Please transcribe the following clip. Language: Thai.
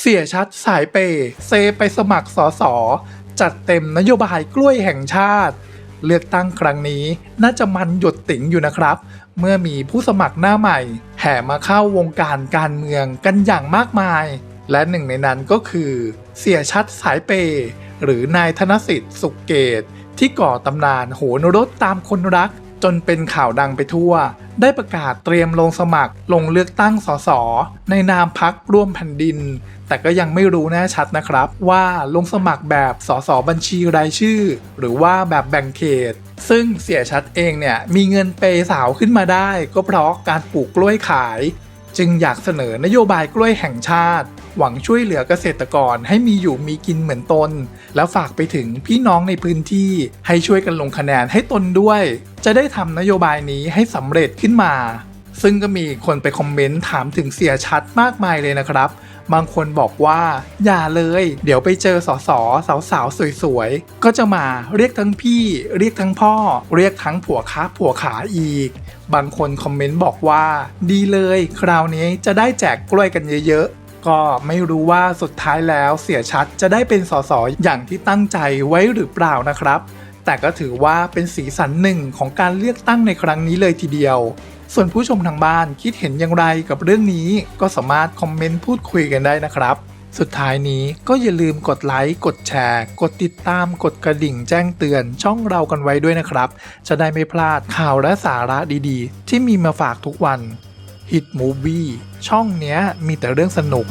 เสียชัดสายเปย์เซไปสมัครสอสอจัดเต็มนโยบายกล้วยแห่งชาติ เลือกตั้งครั้งนี้น่าจะมันหยดติ๋งอยู่นะครับ เมื่อมีผู้สมัครหน้าใหม่ แห่มาเข้าวงการการเมืองกันอย่างมากมาย และหนึ่งในนั้นก็คือ เสียชัดสายเปย์หรือนายธนสิทธิ์สุขเกต ที่ก่อตำนานโหนรถตามคนรัก จนเป็นข่าวดังไปทั่ว ได้ประกาศเตรียมลงสมัครลงเลือกตั้งสสในนามพักร่วมแผ่นดิน แต่ก็ยังไม่รู้แน่ชัดนะครับ ว่าลงสมัครแบบสสบัญชีรายชื่อ หรือว่าแบบแบ่งเขต ซึ่งเสียชัดเองเนี่ยมีเงินเปย์สาวขึ้นมาได้ ก็เพราะการปลูกกล้วยขาย จึงอยากเสนอนโยบายกล้วยแห่งชาติ หวังช่วยเหลือเกษตรกรให้มีอยู่มีกินเหมือนตน แล้วฝากไปถึงพี่น้องในพื้นที่ให้ช่วยกันลงคะแนนให้ตนด้วย จะได้ทำนโยบายนี้ให้สำเร็จขึ้นมา ซึ่งก็มีคนไปคอมเมนต์ถามถึงเสียชัดมากมายเลยนะครับบางคนบอกว่าอย่าเลย เดี๋ยวไปเจอสอสอสาวสาวๆสวยๆ ก็จะมาเรียกทั้งพี่ เรียกทั้งพ่อ เรียกทั้งผัวค้าผัวขาอีก บางคนคอมเมนต์บอกว่า ดีเลยคราวนี้จะได้แจกกล้วยกันเยอะๆ ก็ไม่รู้ว่าสุดท้ายแล้วเสียชัดจะได้เป็นสสอย่างที่ตั้งใจไว้หรือเปล่านะครับ แต่ก็ถือว่าเป็นสีสันหนึ่งของการเลือกตั้งในครั้งนี้เลยทีเดียว ส่วนผู้ชมทางบ้านคิดเห็นอย่างไรกับเรื่องนี้ ก็สามารถคอมเมนต์พูดคุยกันได้นะครับ สุดท้ายนี้ก็อย่าลืมกดไลค์ กดแชร์ กดติดตาม กดกระดิ่งแจ้งเตือนช่องเรากันไว้ด้วยนะครับ จะได้ไม่พลาดข่าวและสาระดีๆ ที่มีมาฝากทุกวัน Hit Movie ช่องเนี้ยมีแต่เรื่องสนุก